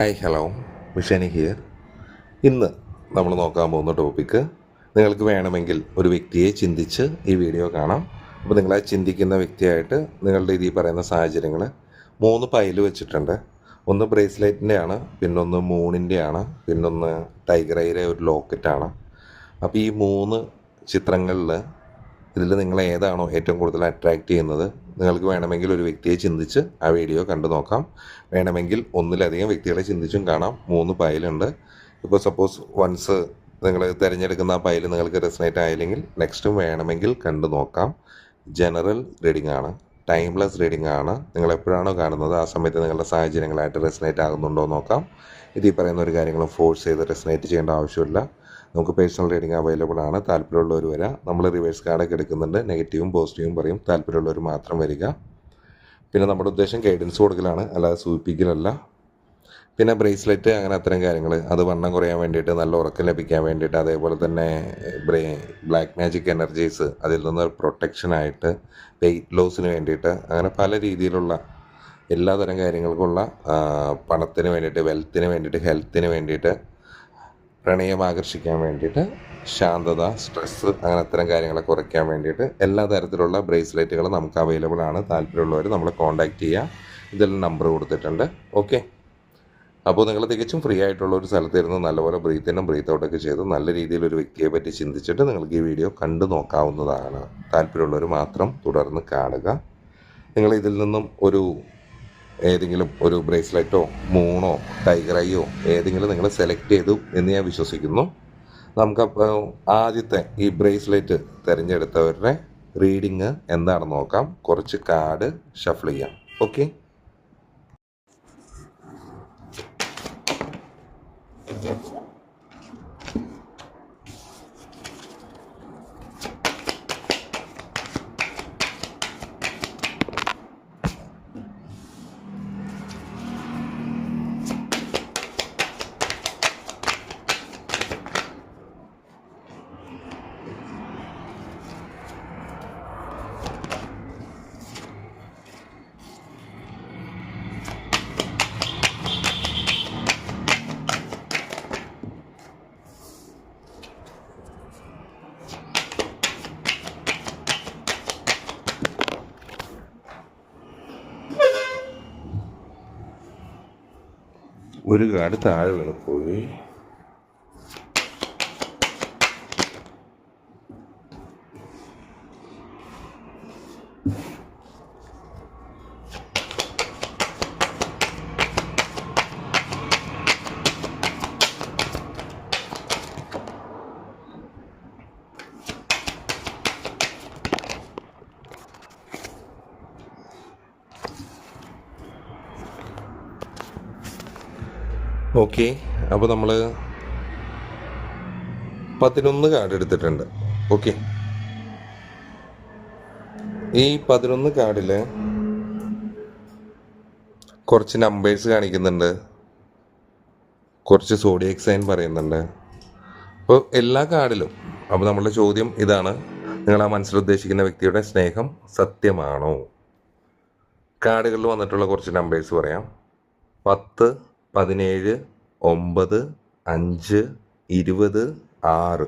Hi hello മിഷനി here ഇന്ന് നമ്മൾ നോക്കാൻ പോകുന്ന ടോപ്പിക്ക് നിങ്ങൾക്ക് വേണമെങ്കിൽ ഒരു വ്യക്തിയെ ചിന്തിച്ച് ഈ വീഡിയോ കാണാം. അപ്പോൾ നിങ്ങളെ ചിന്തിക്കുന്ന വ്യക്തിയായിട്ട് നിങ്ങളുടെ ഇതിൽ പറയുന്ന സാഹചര്യങ്ങൾ മൂന്ന് പൈൽ വെച്ചിട്ടുണ്ട്. ഒന്ന് ബ്രേസ്ലെറ്റിന്റെ ആണ് പിന്നൊന്ന് മൂണിന്റെ ആണ് പിന്നൊന്ന് ടൈഗർ ഐയുടെ ഒരു ലോക്കറ്റാണ് അപ്പോൾ ഈ മൂന്ന് ചിത്രങ്ങളിൽ ഇതിൽ നിങ്ങളെ ഏതാണോ ഏറ്റവും കൂടുതൽ അട്രാക്റ്റ് ചെയ്യുന്നത്. നിങ്ങൾക്ക് വേണമെങ്കിൽ ഒരു വ്യക്തിയെ ചിന്തിച്ച് ആ വീഡിയോ കണ്ടു നോക്കാം. വേണമെങ്കിൽ ഒന്നിലധികം വ്യക്തികളെ ചിന്തിച്ചും കാണാം. മൂന്ന് പൈലുണ്ട്. ഇപ്പോൾ സപ്പോസ് വൺസ് നിങ്ങൾ തിരഞ്ഞെടുക്കുന്ന ആ പൈൽ നിങ്ങൾക്ക് റെസനേറ്റ് ആയില്ലെങ്കിൽ നെക്സ്റ്റും വേണമെങ്കിൽ കണ്ടു നോക്കാം. ജനറൽ റീഡിംഗ് ആണ്. ടൈംലെസ് റീഡിംഗ് ആണ്. നിങ്ങൾ എപ്പോഴാണോ കാണുന്നത് ആ സമയത്ത് നിങ്ങളുടെ സാഹചര്യങ്ങളായിട്ട് റെസനേറ്റ് ആകുന്നുണ്ടോ നോക്കാം. ഇത് ഈ പറയുന്ന ഒരു കാര്യങ്ങളും ഫോഴ്സ് ചെയ്ത് റെസനേറ്റ് ചെയ്യേണ്ട ആവശ്യമില്ല. നമുക്ക് പേഴ്സണൽ റീഡിംഗ് അവൈലബിൾ ആണ്. താല്പര്യമുള്ളവർ വരാം. നമ്മൾ റിവേഴ്സ് കാർഡൊക്കെ എടുക്കുന്നുണ്ട്. നെഗറ്റീവും പോസിറ്റീവും പറയും. താല്പര്യമുള്ളവർ മാത്രം വരിക. പിന്നെ നമ്മുടെ ഉദ്ദേശം ഗൈഡൻസ് കൊടുക്കലാണ്. അല്ലാതെ സൂചിപ്പിക്കലല്ല. പിന്നെ ബ്രേസ്ലെറ്റ് അങ്ങനെ അത്തരം കാര്യങ്ങൾ അത് വണ്ണം കുറയാൻ വേണ്ടിയിട്ട് നല്ല ഉറക്കം ലഭിക്കാൻ വേണ്ടിയിട്ട് അതേപോലെ തന്നെ ബ്രേ ബ്ലാക്ക് മാജിക് എനർജീസ് അതിൽ നിന്ന് പ്രൊട്ടക്ഷനായിട്ട് വെയിറ്റ് ലോസിന് വേണ്ടിയിട്ട് അങ്ങനെ പല രീതിയിലുള്ള എല്ലാതരം കാര്യങ്ങൾക്കുള്ള പണത്തിന് വേണ്ടിയിട്ട് വെൽത്തിന് വേണ്ടിയിട്ട് ഹെൽത്തിന് വേണ്ടിയിട്ട് പ്രണയം ആകർഷിക്കാൻ വേണ്ടിയിട്ട് ശാന്തത സ്ട്രെസ്സ് അങ്ങനെ അത്തരം കാര്യങ്ങളെ കുറയ്ക്കാൻ വേണ്ടിയിട്ട് എല്ലാ തരത്തിലുള്ള ബ്രേസ്ലെറ്റുകൾ നമുക്ക് അവൈലബിൾ ആണ്. താല്പര്യമുള്ളവർ നമ്മളെ കോൺടാക്റ്റ് ചെയ്യുക ഇതിൽ നമ്പർ കൊടുത്തിട്ടുണ്ട്. ഓക്കെ അപ്പോൾ നിങ്ങൾ തികച്ചും ഫ്രീ ആയിട്ടുള്ള ഒരു സ്ഥലത്തിരുന്ന് നല്ലപോലെ ബ്രീത്ത് ഇന്നും ബ്രീത്ത് ഔട്ടൊക്കെ ചെയ്ത് നല്ല രീതിയിൽ ഒരു വ്യക്തിയെ പറ്റി ചിന്തിച്ചിട്ട് നിങ്ങൾക്ക് ഈ വീഡിയോ കണ്ടു നോക്കാവുന്നതാണ്. താല്പര്യമുള്ളവർ മാത്രം തുടർന്ന് കാണുക. നിങ്ങൾ ഇതിൽ നിന്നും ഒരു ഏതെങ്കിലും ഒരു ബ്രേസ്ലെറ്റോ മൂണോ ടൈഗർ ഐയോ ഏതെങ്കിലും നിങ്ങൾ സെലക്ട് ചെയ്തു എന്ന് ഞാൻ വിശ്വസിക്കുന്നു. നമുക്ക് ആദ്യത്തെ ഈ ബ്രേസ്ലെറ്റ് തിരഞ്ഞെടുത്തവരുടെ റീഡിങ് എന്താണെന്ന് നോക്കാം. കുറച്ച് കാർഡ് ഷഫിൾ ചെയ്യാം. ഓക്കെ? ഒരു കാർഡ് താഴെ വീണ് പോയി. ഓക്കെ അപ്പോൾ നമ്മൾ പതിനൊന്ന് കാർഡ് എടുത്തിട്ടുണ്ട്. ഓക്കെ. ഈ പതിനൊന്ന് കാർഡിൽ കുറച്ച് നമ്പേഴ്സ് കാണിക്കുന്നുണ്ട്. കുറച്ച് സോഡിയക് സൈൻ പറയുന്നുണ്ട്. അപ്പോൾ എല്ലാ കാർഡിലും അപ്പോൾ നമ്മളുടെ ചോദ്യം ഇതാണ്. നിങ്ങൾ ആ മനസ്സിൽ ഉദ്ദേശിക്കുന്ന വ്യക്തിയുടെ സ്നേഹം സത്യമാണോ? കാർഡുകളിൽ വന്നിട്ടുള്ള കുറച്ച് നമ്പേഴ്സ് പറയാം. പത്ത് പതിനേഴ് ഒമ്പത് അഞ്ച് ഇരുപത് ആറ്.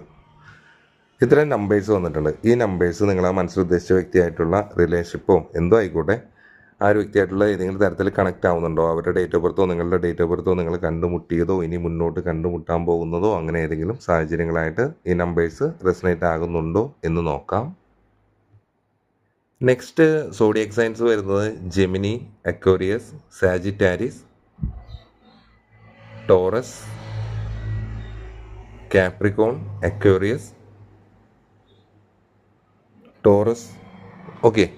ഇത്രയും നമ്പേഴ്സ് വന്നിട്ടുണ്ട്. ഈ നമ്പേഴ്സ് നിങ്ങൾ ആ മനസ്സിൽ ഉദ്ദേശിച്ച വ്യക്തിയായിട്ടുള്ള റിലേഷൻഷിപ്പോ എന്തോ ആയിക്കോട്ടെ. ആ ഒരു വ്യക്തിയായിട്ടുള്ള ഏതെങ്കിലും തരത്തിൽ കണക്ട് ആവുന്നുണ്ടോ? അവരുടെ ഡേറ്റ് ഓഫ് ബർത്തോ നിങ്ങളുടെ ഡേറ്റ് ഓഫ് ബർത്തോ നിങ്ങൾ കണ്ടുമുട്ടിയതോ ഇനി മുന്നോട്ട് കണ്ടുമുട്ടാൻ പോകുന്നതോ അങ്ങനെ ഏതെങ്കിലും സാഹചര്യങ്ങളായിട്ട് ഈ നമ്പേഴ്സ് റെസനേറ്റ് ആകുന്നുണ്ടോ എന്ന് നോക്കാം. നെക്സ്റ്റ് സോഡിയക് സയൻസ് വരുന്നത് Gemini Aquarius Sagittarius Taurus Capricorn Aquarius Taurus okay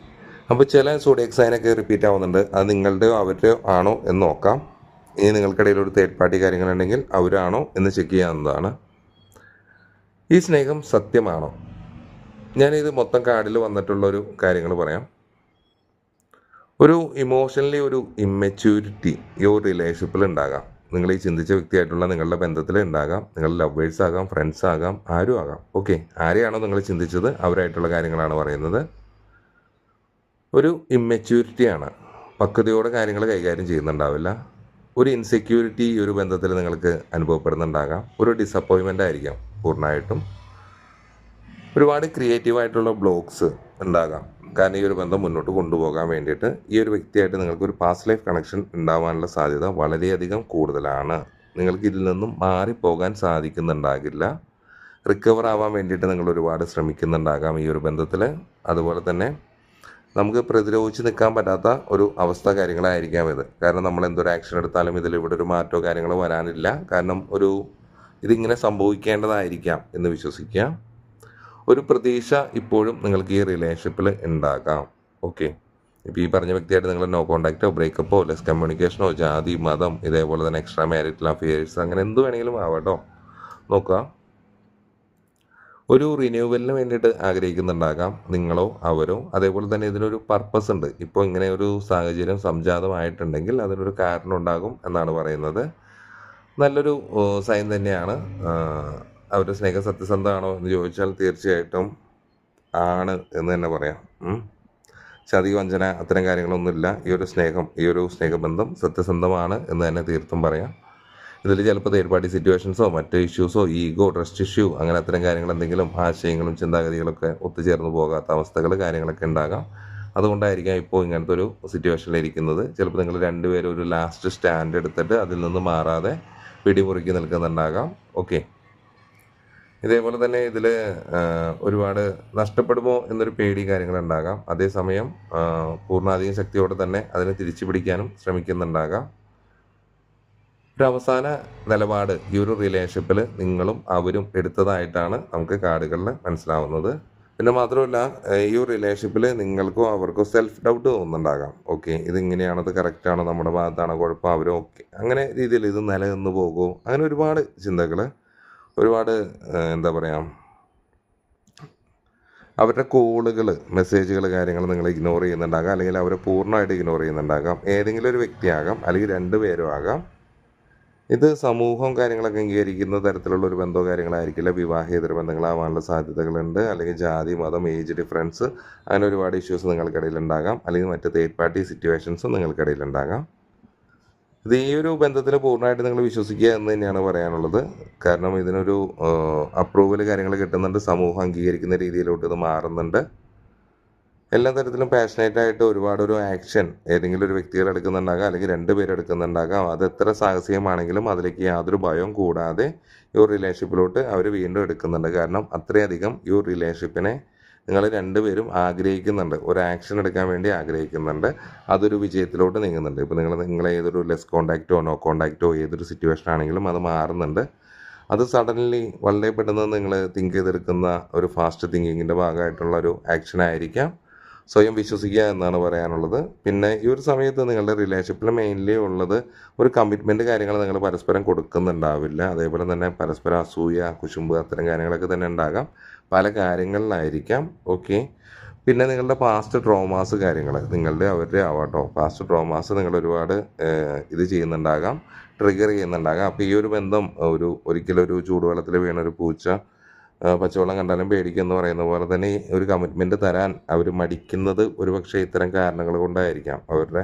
അപ്പോൾ ചില സോഡിയക് സൈനൊക്കെ റിപ്പീറ്റ് ആവുന്നുണ്ട്. അത് നിങ്ങളുടെയോ അവരുടെയോ ആണോ എന്ന് നോക്കാം. ഇനി നിങ്ങൾക്കിടയിൽ ഒരു തേർഡ് പാർട്ടി കാര്യങ്ങളുണ്ടെങ്കിൽ അവരാണോ എന്ന് ചെക്ക് ചെയ്യാവുന്നതാണ്. ഈ സ്നേഹം സത്യമാണോ? ഞാനിത് മൊത്തം കാർഡിൽ വന്നിട്ടുള്ള ഒരു കാര്യങ്ങൾ പറയാം. ഒരു ഇമോഷണലി ഒരു ഇമ്മച്യൂരിറ്റി ഈ ഒരു റിലേഷൻഷിപ്പിൽ ഉണ്ടാകാം. നിങ്ങൾ ഈ ചിന്തിച്ച വ്യക്തിയായിട്ടുള്ള നിങ്ങളുടെ ബന്ധത്തിൽ ഉണ്ടാകാം. നിങ്ങൾ ലവേഴ്സ് ആകാം ഫ്രണ്ട്സ് ആകാം ആരും ആകാം. ഓക്കെ ആരെയാണോ നിങ്ങൾ ചിന്തിച്ചത്? അവരായിട്ടുള്ള കാര്യങ്ങളാണ് പറയുന്നത്. ഒരു ഇമ്മെച്യൂരിറ്റിയാണ് പക്വതയോടെ കാര്യങ്ങൾ കൈകാര്യം ചെയ്യുന്നുണ്ടാവില്ല. ഒരു ഇൻസെക്യൂരിറ്റി ഈ ഒരു ബന്ധത്തിൽ നിങ്ങൾക്ക് അനുഭവപ്പെടുന്നുണ്ടാകാം. ഒരു ഡിസപ്പോയിൻമെന്റ് ആയിരിക്കാം പൂർണമായിട്ടും. ഒരുപാട് ക്രിയേറ്റീവായിട്ടുള്ള ബ്ലോഗ്സ് ഉണ്ടാകാം. കാരണം ഈ ഒരു ബന്ധം മുന്നോട്ട് കൊണ്ടുപോകാൻ വേണ്ടിയിട്ട് ഈ ഒരു വ്യക്തിയായിട്ട് നിങ്ങൾക്ക് ഒരു പാസ്റ്റ് ലൈഫ് കണക്ഷൻ ഉണ്ടാവാനുള്ള സാധ്യത വളരെയധികം കൂടുതലാണ്. നിങ്ങൾക്ക് ഇതിൽ നിന്നും മാറിപ്പോകാൻ സാധിക്കുന്നുണ്ടാകില്ല. റിക്കവർ ആവാൻ വേണ്ടിയിട്ട് നിങ്ങൾ ഒരുപാട് ശ്രമിക്കുന്നുണ്ടാകാം ഈ ഒരു ബന്ധത്തിൽ അതുപോലെ തന്നെ നമുക്ക് പ്രതിരോധിച്ച് നിൽക്കാൻ പറ്റാത്ത ഒരു അവസ്ഥ കാര്യങ്ങളായിരിക്കാം ഇത്. കാരണം നമ്മൾ എന്തൊരു ആക്ഷൻ എടുത്താലും ഇതിൽ ഇവിടെ ഒരു മാറ്റമോ കാര്യങ്ങളോ വരാനില്ല. കാരണം ഒരു ഇതിങ്ങനെ സംഭവിക്കേണ്ടതായിരിക്കാം എന്ന് വിശ്വസിക്കുക ഒരു പ്രതീക്ഷ ഇപ്പോഴും നിങ്ങൾക്ക് ഈ റിലേഷൻഷിപ്പിൽ ഉണ്ടാകാം. ഓക്കെ ഇപ്പോൾ ഈ പറഞ്ഞ വ്യക്തിയായിട്ട് നിങ്ങൾ നോ കോൺടാക്റ്റോ ബ്രേക്കപ്പോ ലെസ് കമ്മ്യൂണിക്കേഷനോ ജാതി മതം ഇതേപോലെ തന്നെ എക്സ്ട്രാ മാരിറ്റൽ അഫയേഴ്സ് അങ്ങനെ എന്ത് വേണമെങ്കിലും ആവാട്ടോ നോക്കുക. ഒരു റിന്യൂവലിന് വേണ്ടിയിട്ട് ആഗ്രഹിക്കുന്നുണ്ടാകാം നിങ്ങളോ അവരോ. അതേപോലെ തന്നെ ഇതിനൊരു പർപ്പസ് ഉണ്ട്. ഇപ്പോൾ ഇങ്ങനെ ഒരു സാഹചര്യം സംജാതമായിട്ടുണ്ടെങ്കിൽ അതിനൊരു കാരണം ഉണ്ടാകും എന്നാണ് പറയുന്നത്. നല്ലൊരു സൈൻ തന്നെയാണ്. അവരുടെ സ്നേഹം സത്യസന്ധമാണോ എന്ന് ചോദിച്ചാൽ തീർച്ചയായിട്ടും ആണ് എന്ന് തന്നെ പറയാം. ചതി വഞ്ചന അത്തരം കാര്യങ്ങളൊന്നുമില്ല. ഈ ഒരു സ്നേഹം ഈ ഒരു സ്നേഹബന്ധം സത്യസന്ധമാണ് എന്ന് തന്നെ തീർത്തും പറയാം. ഇതിൽ ചിലപ്പോൾ തേർഡ് പാർട്ടി സിറ്റുവേഷൻസോ മറ്റ് ഇഷ്യൂസോ ഈഗോ ട്രസ്റ്റ് ഇഷ്യൂ അങ്ങനെ അത്തരം കാര്യങ്ങൾ എന്തെങ്കിലും ആശയങ്ങളും ചിന്താഗതികളൊക്കെ ഒത്തുചേർന്ന് പോകാത്ത അവസ്ഥകൾ കാര്യങ്ങളൊക്കെ ഉണ്ടാകാം. അതുകൊണ്ടായിരിക്കാം ഇപ്പോൾ ഇങ്ങനത്തെ ഒരു സിറ്റുവേഷനിൽ ഇരിക്കുന്നത്. ചിലപ്പോൾ നിങ്ങൾ രണ്ടുപേരും ഒരു ലാസ്റ്റ് സ്റ്റാൻഡ് എടുത്തിട്ട് അതിൽ നിന്ന് മാറാതെ പിടിമുറുക്കി നിൽക്കുന്നുണ്ടാകാം. ഓക്കെ ഇതേപോലെ തന്നെ ഇതിൽ ഒരുപാട് നഷ്ടപ്പെടുമോ എന്നൊരു പേടി കാര്യങ്ങളുണ്ടാകാം അതേസമയം പൂർണാധിക ശക്തിയോടെ തന്നെ അതിനെ തിരിച്ചു പിടിക്കാനും ശ്രമിക്കുന്നുണ്ടാകാം. ഒരു അവസാന നിലപാട് ഈ ഒരു റിലേഷൻഷിപ്പിൽ നിങ്ങളും അവരും എടുത്തതായിട്ടാണ് നമുക്ക് കാർഡുകളിൽ മനസ്സിലാവുന്നത്. പിന്നെ മാത്രമല്ല ഈ ഒരു റിലേഷൻഷിപ്പിൽ നിങ്ങൾക്കും അവർക്കും സെൽഫ് ഡൗട്ട് തോന്നുന്നുണ്ടാകാം. ഓക്കെ ഇത് കറക്റ്റാണോ നമ്മുടെ ഭാഗത്താണോ കുഴപ്പം? അവരോ ഓക്കെ. അങ്ങനെ രീതിയിൽ ഇത് നിലനിന്ന് പോകുമോ അങ്ങനെ ഒരുപാട് ചിന്തകൾ ഒരുപാട് എന്താ പറയുക അവരുടെ കോളുകൾ മെസ്സേജുകൾ കാര്യങ്ങൾ നിങ്ങൾ ഇഗ്നോർ ചെയ്യുന്നുണ്ടാകാം. അല്ലെങ്കിൽ അവരെ പൂർണമായിട്ട് ഇഗ്നോർ ചെയ്യുന്നുണ്ടാകാം. ഏതെങ്കിലും ഒരു വ്യക്തിയാകാം അല്ലെങ്കിൽ രണ്ട് പേരും ആകാം. ഇത് സമൂഹവും കാര്യങ്ങളൊക്കെ അംഗീകരിക്കുന്ന തരത്തിലുള്ള ഒരു ബന്ധമോ കാര്യങ്ങളായിരിക്കില്ല. വിവാഹേതര ബന്ധങ്ങളാവാനുള്ള സാധ്യതകളുണ്ട്. അല്ലെങ്കിൽ ജാതി മതം ഏജ് ഡിഫറൻസ് അങ്ങനെ ഒരുപാട് ഇഷ്യൂസ് നിങ്ങൾക്കിടയിൽ ഉണ്ടാകാം അല്ലെങ്കിൽ മറ്റ് തേർഡ് പാർട്ടി സിറ്റുവേഷൻസും നിങ്ങൾക്കിടയിൽ ഉണ്ടാകാം ഇത് ഈ ഒരു ബന്ധത്തിൽ പൂർണമായിട്ട് നിങ്ങൾ വിശ്വസിക്കുക എന്ന് തന്നെയാണ് പറയാനുള്ളത്. കാരണം ഇതിനൊരു അപ്രൂവൽ കാര്യങ്ങൾ കിട്ടുന്നുണ്ട് സമൂഹം അംഗീകരിക്കുന്ന രീതിയിലോട്ട് ഇത് മാറുന്നുണ്ട്. എല്ലാ തരത്തിലും പാഷനേറ്റ് ആയിട്ട് ഒരുപാട് ഒരു ആക്ഷൻ ഏതെങ്കിലും ഒരു വ്യക്തികൾ എടുക്കുന്നുണ്ടാകാം അല്ലെങ്കിൽ രണ്ട് പേര് എടുക്കുന്നുണ്ടാകാം അത് എത്ര സാഹസികമാണെങ്കിലും അതിലേക്ക് യാതൊരു ഭയവും കൂടാതെ ഈ റിലേഷൻഷിപ്പിലോട്ട് അവർ വീണ്ടും എടുക്കുന്നുണ്ട്. കാരണം അത്രയധികം ഈ റിലേഷൻഷിപ്പിനെ നിങ്ങൾ രണ്ടുപേരും ആഗ്രഹിക്കുന്നുണ്ട്. ഒരു ആക്ഷൻ എടുക്കാൻ വേണ്ടി ആഗ്രഹിക്കുന്നുണ്ട്. അതൊരു വിജയത്തിലോട്ട് നീങ്ങുന്നുണ്ട്. ഇപ്പോൾ നിങ്ങൾ നിങ്ങൾ ഏതൊരു ലെസ് കോണ്ടാക്റ്റോ നോ കോണ്ടാക്റ്റോ ഏതൊരു സിറ്റുവേഷൻ ആണെങ്കിലും അത് മാറുന്നുണ്ട്. അത് സഡൻലി വളരെ പെട്ടെന്ന് നിങ്ങൾ തിങ്ക് ചെയ്തെടുക്കുന്ന ഒരു ഫാസ്റ്റ് തിങ്കിങ്ങിന്റെ ഭാഗമായിട്ടുള്ള ഒരു ആക്ഷൻ ആയിരിക്കാം. സ്വയം വിശ്വസിക്കുക എന്നാണ് പറയാനുള്ളത്. പിന്നെ ഈ ഒരു സമയത്ത് നിങ്ങളുടെ റിലേഷൻഷിപ്പിൽ മെയിൻലി ഉള്ളത് ഒരു കമ്മിറ്റ്മെന്റ് കാര്യങ്ങൾ നിങ്ങൾ പരസ്പരം കൊടുക്കുന്നുണ്ടാവില്ല. അതേപോലെ തന്നെ പരസ്പരം അസൂയ കുശുമ്പ് അത്തരം കാര്യങ്ങളൊക്കെ തന്നെ ഉണ്ടാകാം. പല കാര്യങ്ങളിലായിരിക്കാം. ഓക്കെ പിന്നെ നിങ്ങളുടെ പാസ്റ്റ് ട്രോമാസ് കാര്യങ്ങൾ നിങ്ങളുടെ അവരുടെ ആവാട്ടോ പാസ്റ്റ് ട്രോമാസ് നിങ്ങൾ ഒരുപാട് ഇത് ചെയ്യുന്നുണ്ടാകാം. ട്രിഗർ ചെയ്യുന്നുണ്ടാകാം. അപ്പോൾ ഈ ഒരു ബന്ധം ഒരു ഒരിക്കലും ഒരു ചൂടുവെള്ളത്തിൽ വീണ ഒരു പൂച്ച പച്ചവെള്ളം കണ്ടാലും പേടിക്കുമെന്ന് പറയുന്ന പോലെ തന്നെ ഒരു കമ്മിറ്റ്മെന്റ് തരാൻ അവർ മടിക്കുന്നത് ഒരു പക്ഷേ ഇത്തരം കാരണങ്ങൾ കൊണ്ടായിരിക്കാം. അവരുടെ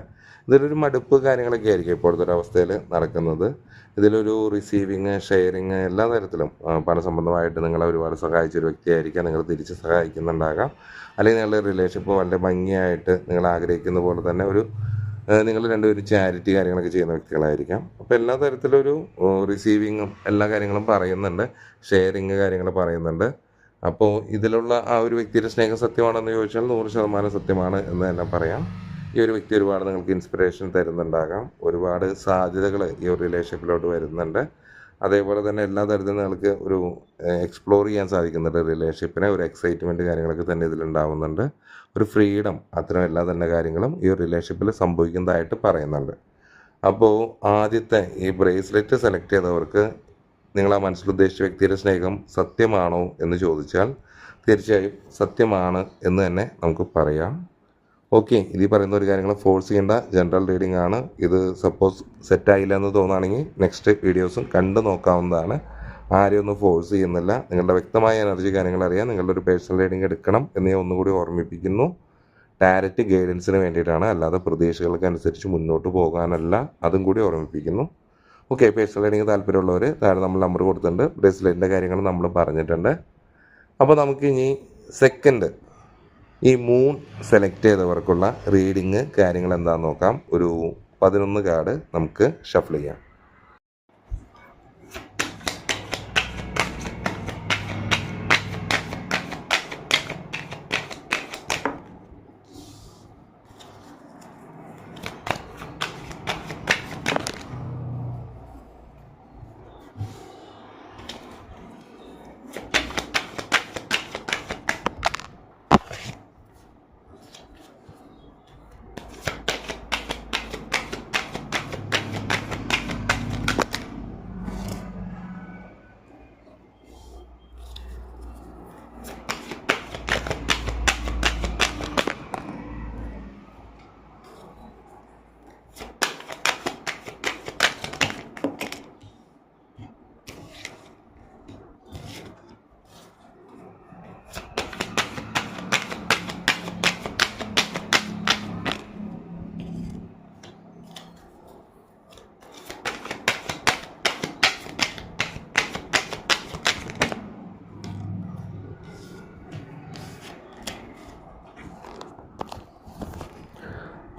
ഇതിലൊരു മടുപ്പ് കാര്യങ്ങളൊക്കെ ആയിരിക്കും ഇപ്പോഴത്തെ ഒരു അവസ്ഥയിൽ നടക്കുന്നത്. ഇതിലൊരു റിസീവിങ് ഷെയറിങ് എല്ലാ തരത്തിലും പണസംബന്ധമായിട്ട് നിങ്ങളെ ഒരുപാട് സഹായിച്ച ഒരു വ്യക്തിയായിരിക്കാം. നിങ്ങൾ തിരിച്ച് സഹായിക്കുന്നുണ്ടാകാം. അല്ലെങ്കിൽ നിങ്ങളുടെ റിലേഷൻഷിപ്പ് വളരെ ഭംഗിയായിട്ട് നിങ്ങൾ ആഗ്രഹിക്കുന്ന പോലെ തന്നെ ഒരു നിങ്ങൾ രണ്ടുപേരും ചാരിറ്റി കാര്യങ്ങളൊക്കെ ചെയ്യുന്ന വ്യക്തികളായിരിക്കാം. അപ്പോൾ എല്ലാ തരത്തിലൊരു റിസീവിങ്ങും എല്ലാ കാര്യങ്ങളും പറയുന്നുണ്ട്. ഷെയറിങ് കാര്യങ്ങൾ പറയുന്നുണ്ട്. അപ്പോൾ ഇതിലുള്ള ആ ഒരു വ്യക്തിയുടെ സ്നേഹം സത്യമാണെന്ന് ചോദിച്ചാൽ നൂറ് ശതമാനം സത്യമാണ് എന്ന് തന്നെ പറയാം. ഈ ഒരു വ്യക്തി ഒരുപാട് നിങ്ങൾക്ക് ഇൻസ്പിറേഷൻ തരുന്നുണ്ടാകാം. ഒരുപാട് സാധ്യതകൾ ഈ ഒരു റിലേഷൻഷിപ്പിലോട്ട് വരുന്നുണ്ട്. അതേപോലെ തന്നെ എല്ലാ തരത്തിലും നിങ്ങൾക്ക് ഒരു എക്സ്പ്ലോർ ചെയ്യാൻ സാധിക്കുന്നുണ്ട് റിലേഷൻഷിപ്പിനെ ഒരു എക്സൈറ്റ്മെന്റ് കാര്യങ്ങളൊക്കെ തന്നെ ഇതിലുണ്ടാവുന്നുണ്ട്. ഒരു ഫ്രീഡം അത്തരം എല്ലാ തന്നെ കാര്യങ്ങളും ഈ ഒരു റിലേഷൻഷിപ്പിൽ സംഭവിക്കുന്നതായിട്ട് പറയുന്നുണ്ട്. അപ്പോൾ ആദ്യത്തെ ഈ ബ്രേസ്ലെറ്റ് സെലക്ട് ചെയ്തവർക്ക് നിങ്ങൾ ആ മനസ്സിൽ ഉദ്ദേശിച്ച വ്യക്തിയുടെ സ്നേഹം സത്യമാണോ എന്ന് ചോദിച്ചാൽ തീർച്ചയായും സത്യമാണ് എന്ന് തന്നെ നമുക്ക് പറയാം. ഓക്കെ ഇത് പറയുന്ന ഒരു കാര്യങ്ങൾ ഫോഴ്സ് ചെയ്യേണ്ട ജനറൽ റീഡിംഗ് ആണ്. ഇത് സപ്പോസ് സെറ്റായില്ല എന്ന് തോന്നുകയാണെങ്കിൽ നെക്സ്റ്റ് വീഡിയോസും കണ്ടു നോക്കാവുന്നതാണ്. ആരെയും ഒന്നും ഫോഴ്സ് ചെയ്യുന്നില്ല. നിങ്ങളുടെ വ്യക്തമായ എനർജി കാര്യങ്ങൾ അറിയാം നിങ്ങളുടെ ഒരു പേഴ്സണൽ റീഡിംഗ് എടുക്കണം എന്നേ ഒന്നുകൂടി ഓർമ്മിപ്പിക്കുന്നു. ഡയറക്റ്റ് ഗൈഡൻസിന് വേണ്ടിയിട്ടാണ്. അല്ലാതെ പ്രതീക്ഷകൾക്ക് അനുസരിച്ച് മുന്നോട്ട് പോകാനല്ല. അതും കൂടി ഓർമ്മിപ്പിക്കുന്നു. ഓക്കെ പേഴ്സണൽ റീഡിംഗ് താല്പര്യമുള്ളവർ താഴെ നമ്മൾ നമ്പർ കൊടുത്തിട്ടുണ്ട്. ബ്രേസ്ലെറ്റിന്റെ കാര്യങ്ങൾ നമ്മൾ പറഞ്ഞിട്ടുണ്ട്. അപ്പോൾ നമുക്ക് ഇനി സെക്കൻഡ് ഈ മൂൺ സെലക്ട് ചെയ്തവർക്കുള്ള റീഡിങ് കാര്യങ്ങൾ എന്താണെന്ന് നോക്കാം. ഒരു പതിനൊന്ന് കാർഡ് നമുക്ക് ഷഫിൾ ചെയ്യാം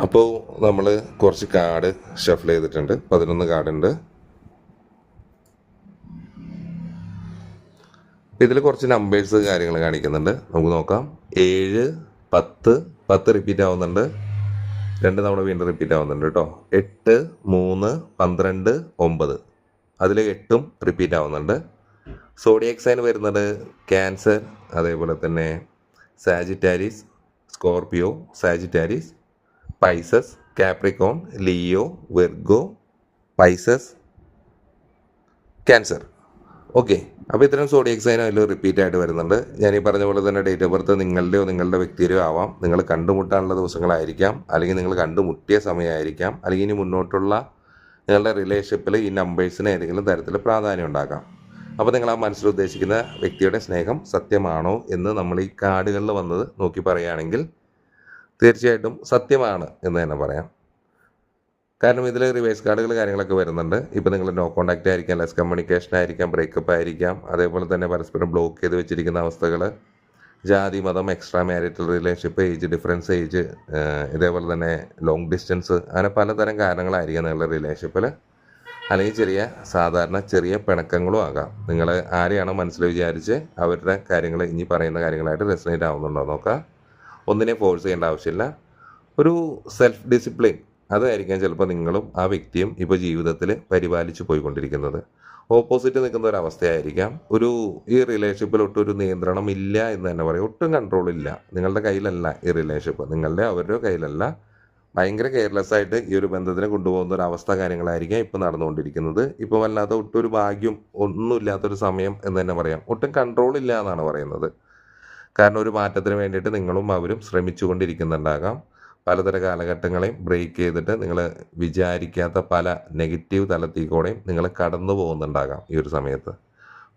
അപ്പോൾ നമ്മൾ കുറച്ച് കാർഡ് ഷഫിൾ ചെയ്തിട്ടുണ്ട്. പതിനൊന്ന് കാർഡുണ്ട് ഇതിൽ കുറച്ച് നമ്പേഴ്സ് കാര്യങ്ങൾ കാണിക്കുന്നുണ്ട്. നമുക്ക് നോക്കാം. ഏഴ് പത്ത് പത്ത് റിപ്പീറ്റ് ആവുന്നുണ്ട്. രണ്ട് തവണ വീണ്ടും റിപ്പീറ്റ് ആവുന്നുണ്ട് കേട്ടോ. എട്ട് മൂന്ന് പന്ത്രണ്ട് ഒമ്പത്. അതിൽ എട്ടും റിപ്പീറ്റ് ആവുന്നുണ്ട്. സോഡിയക് സൈൻ വരുന്നത് ക്യാൻസർ അതേപോലെ തന്നെ Sagittarius Scorpio Sagittarius Pisces Capricorn Leo Virgo Pisces Cancer okay അപ്പോൾ ഇത്തരം സോഡിയക് സൈൻ അതിൽ റിപ്പീറ്റ് ആയിട്ട് വരുന്നുണ്ട്. ഞാൻ ഈ പറഞ്ഞ പോലെ തന്നെ ഡേറ്റ് ഓഫ് ബർത്ത് നിങ്ങളുടെയോ നിങ്ങളുടെ വ്യക്തിയുടെയോ ആവാം. നിങ്ങൾ കണ്ടുമുട്ടാനുള്ള ദിവസങ്ങളായിരിക്കാം. അല്ലെങ്കിൽ നിങ്ങൾ കണ്ടുമുട്ടിയ സമയമായിരിക്കാം. അല്ലെങ്കിൽ ഇനി മുന്നോട്ടുള്ള നിങ്ങളുടെ റിലേഷൻഷിപ്പിൽ ഈ നമ്പേഴ്സിന് ഏതെങ്കിലും തരത്തിൽ പ്രാധാന്യം ഉണ്ടാക്കാം. അപ്പോൾ നിങ്ങൾ ആ മനസ്സിൽ ഉദ്ദേശിക്കുന്ന വ്യക്തിയുടെ സ്നേഹം സത്യമാണോ എന്ന് നമ്മൾ ഈ കാർഡുകളിൽ വന്നത് നോക്കി പറയുകയാണെങ്കിൽ തീർച്ചയായിട്ടും സത്യമാണ് എന്ന് തന്നെ പറയാം. കാരണം ഇതിൽ റിവേഴ്സ് കാർഡുകൾ കാര്യങ്ങളൊക്കെ വരുന്നുണ്ട്. ഇപ്പോൾ നിങ്ങൾ നോ കോൺടാക്റ്റ് ആയിരിക്കാം ലെസ് കമ്മ്യൂണിക്കേഷൻ ആയിരിക്കാം ബ്രേക്കപ്പ് ആയിരിക്കാം. അതേപോലെ തന്നെ പരസ്പരം ബ്ലോക്ക് ചെയ്ത് വെച്ചിരിക്കുന്ന അവസ്ഥകൾ ജാതി മതം extra marital relationship age difference age ഇതേപോലെ തന്നെ ലോങ് ഡിസ്റ്റൻസ് അങ്ങനെ പലതരം കാരണങ്ങളായിരിക്കാം നിങ്ങളുടെ റിലേഷൻഷിപ്പിൽ അല്ലെങ്കിൽ ചെറിയ സാധാരണ ചെറിയ പിണക്കങ്ങളും ആകാം. നിങ്ങൾ ആരെയാണോ മനസ്സിൽ വിചാരിച്ച് അവരുടെ കാര്യങ്ങൾ ഇനി പറയുന്ന കാര്യങ്ങളായിട്ട് റെസനേറ്റ് ആവുന്നുണ്ടോ നോക്കുക ഒന്നിനെ ഫോഴ്സ് ചെയ്യേണ്ട ആവശ്യമില്ല. ഒരു സെൽഫ് ഡിസിപ്ലിൻ അതായിരിക്കാം ചിലപ്പോൾ നിങ്ങളും ആ വ്യക്തിയും ഇപ്പോൾ ജീവിതത്തിൽ പരിപാലിച്ചു പോയിക്കൊണ്ടിരിക്കുന്നത്. ഓപ്പോസിറ്റ് നിൽക്കുന്ന ഒരു അവസ്ഥയായിരിക്കാം. ഒരു ഈ റിലേഷൻഷിപ്പിൽ ഒട്ടും ഒരു നിയന്ത്രണം ഇല്ല എന്ന് തന്നെ പറയും. ഒട്ടും കൺട്രോൾ ഇല്ല. നിങ്ങളുടെ കയ്യിലല്ല ഈ റിലേഷൻഷിപ്പ് നിങ്ങളുടെ അവരുടെ കയ്യിലല്ല. ഭയങ്കര കെയർലെസ് ആയിട്ട് ഈ ഒരു ബന്ധത്തിനെ കൊണ്ടുപോകുന്ന ഒരു അവസ്ഥ കാര്യങ്ങളായിരിക്കാം ഇപ്പോൾ നടന്നുകൊണ്ടിരിക്കുന്നത്. ഇപ്പോൾ വല്ലാത്ത ഒട്ടും ഒരു ഭാഗ്യം ഒന്നുമില്ലാത്തൊരു സമയം എന്ന് തന്നെ പറയാം. ഒട്ടും കൺട്രോൾ ഇല്ല എന്നാണ് പറയുന്നത്. കാരണം ഒരു മാറ്റത്തിന് വേണ്ടിയിട്ട് നിങ്ങളും അവരും ശ്രമിച്ചുകൊണ്ടിരിക്കുന്നുണ്ടാകാം. പലതര കാലഘട്ടങ്ങളെയും ബ്രേക്ക് ചെയ്തിട്ട് നിങ്ങൾ വിചാരിക്കാത്ത പല നെഗറ്റീവ് തലത്തിൽ കൂടെയും നിങ്ങൾ കടന്നു പോകുന്നുണ്ടാകാം ഈ ഒരു സമയത്ത്.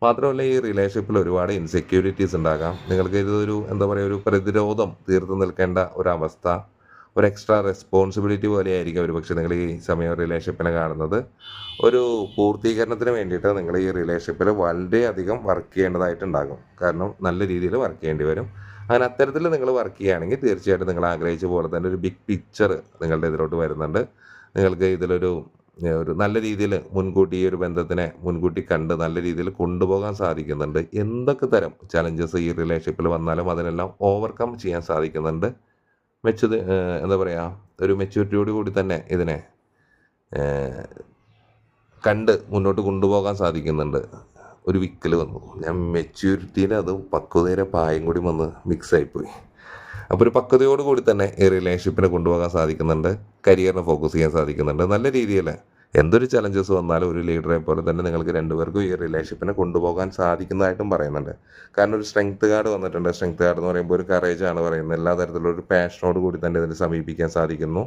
മാത്രമല്ല ഈ റിലേഷൻഷിപ്പിൽ ഒരുപാട് ഇൻസെക്യൂരിറ്റീസ് ഉണ്ടാകാം. നിങ്ങൾക്ക് ഇതൊരു എന്താ പറയുക ഒരു പ്രതിരോധം തീർത്തു നിൽക്കേണ്ട ഒരവസ്ഥ ഒരു എക്സ്ട്രാ റെസ്പോൺസിബിലിറ്റി പോലെയായിരിക്കും ഒരു പക്ഷേ നിങ്ങൾ ഈ സമയം റിലേഷൻഷിപ്പിനെ കാണുന്നത്. ഒരു പൂർത്തീകരണത്തിന് വേണ്ടിയിട്ട് നിങ്ങൾ ഈ റിലേഷൻഷിപ്പിൽ വളരെയധികം വർക്ക് ചെയ്യേണ്ടതായിട്ടുണ്ടാകും. കാരണം നല്ല രീതിയിൽ വർക്ക് ചെയ്യേണ്ടി വരും. അങ്ങനെ അത്തരത്തിൽ നിങ്ങൾ വർക്ക് ചെയ്യുകയാണെങ്കിൽ തീർച്ചയായിട്ടും നിങ്ങൾ ആഗ്രഹിച്ച പോലെ തന്നെ ഒരു ബിഗ് പിക്ചർ നിങ്ങളുടെ ഇതിലോട്ട് വരുന്നുണ്ട്. നിങ്ങൾക്ക് ഇതിലൊരു ഒരു നല്ല രീതിയിൽ മുൻകൂട്ടി ഈ ഒരു ബന്ധത്തിനെ മുൻകൂട്ടി കണ്ട് നല്ല രീതിയിൽ കൊണ്ടുപോകാൻ സാധിക്കുന്നുണ്ട്. എന്തൊക്കെ തരം ചലഞ്ചസ് ഈ റിലേഷൻഷിപ്പിൽ വന്നാലും അതിനെല്ലാം ഓവർകം ചെയ്യാൻ സാധിക്കുന്നുണ്ട്. മെച്ചത് എന്താ പറയുക ഒരു മെച്യൂരിറ്റിയോട് കൂടി തന്നെ ഇതിനെ കണ്ട് മുന്നോട്ട് കൊണ്ടുപോകാൻ സാധിക്കുന്നുണ്ട്. ഒരു വിക്കൽ വന്നു. ഞാൻ മെച്യൂരിറ്റീന്റെ അതും പക്വതയുടെ പായം കൂടി വന്ന് മിക്സ് ആയിപ്പോയി. അപ്പോൾ ഒരു പക്വതയോട് കൂടി തന്നെ ഈ റിലേഷൻഷിപ്പിനെ കൊണ്ടുപോകാൻ സാധിക്കുന്നുണ്ട്. കരിയറിനെ ഫോക്കസ് ചെയ്യാൻ സാധിക്കുന്നുണ്ട്. നല്ല രീതിയിൽ എന്തൊരു ചലഞ്ചസ് വന്നാലും ഒരു ലീഡറെ പോലെ തന്നെ നിങ്ങൾക്ക് രണ്ടുപേർക്കും ഈ റിലേഷൻഷിപ്പിനെ കൊണ്ടുപോകാൻ സാധിക്കുന്നതായിട്ടും പറയുന്നുണ്ട്. കാരണം ഒരു സ്ട്രെങ്ത് കാർഡ് വന്നിട്ടുണ്ട്. സ്ട്രെങ്ത് കാർഡ് എന്ന് പറയുമ്പോൾ ഒരു കറേജ് ആണ് പറയുന്നത്. എല്ലാ തരത്തിലുള്ള ഒരു പാഷനോട് കൂടി തന്നെ ഇതിനെ സമീപിക്കാൻ സാധിക്കുന്നു.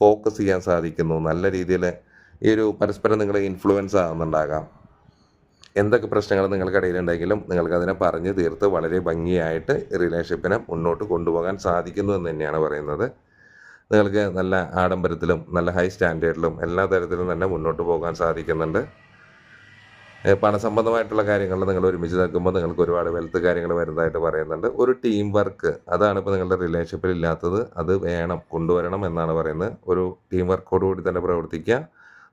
ഫോക്കസ് ചെയ്യാൻ സാധിക്കുന്നു. നല്ല രീതിയിൽ ഈ ഒരു പരസ്പരം നിങ്ങൾ ഇൻഫ്ലുവൻസ് ആകുന്നുണ്ടാകാം എന്തൊക്കെ പ്രശ്നങ്ങൾ നിങ്ങൾക്കിടയിലുണ്ടെങ്കിലും നിങ്ങൾക്ക് അതിനെ പറഞ്ഞ് തീർത്ത് വളരെ ഭംഗിയായിട്ട് റിലേഷൻഷിപ്പിനെ മുന്നോട്ട് കൊണ്ടുപോകാൻ സാധിക്കുന്നു എന്ന് തന്നെയാണ് പറയുന്നത്. നിങ്ങൾക്ക് നല്ല ആഡംബരത്തിലും നല്ല ഹൈ സ്റ്റാൻഡേർഡിലും എല്ലാ തരത്തിലും തന്നെ മുന്നോട്ട് പോകാൻ സാധിക്കുന്നുണ്ട്. പണ പണസംബന്ധമായിട്ടുള്ള കാര്യങ്ങളിൽ നിങ്ങൾ ഒരുമിച്ച് നിൽക്കുമ്പോൾ നിങ്ങൾക്ക് ഒരുപാട് വെൽത്ത് കാര്യങ്ങൾ വരുന്നതായിട്ട് പറയുന്നുണ്ട്. ഒരു ടീം വർക്ക് അതാണ് ഇപ്പോൾ നിങ്ങളുടെ റിലേഷൻഷിപ്പിൽ ഇല്ലാത്തത്. അത് വേണം കൊണ്ടുവരണം എന്നാണ് പറയുന്നത്. ഒരു ടീം വർക്കോടുകൂടി തന്നെ പ്രവർത്തിക്കുക.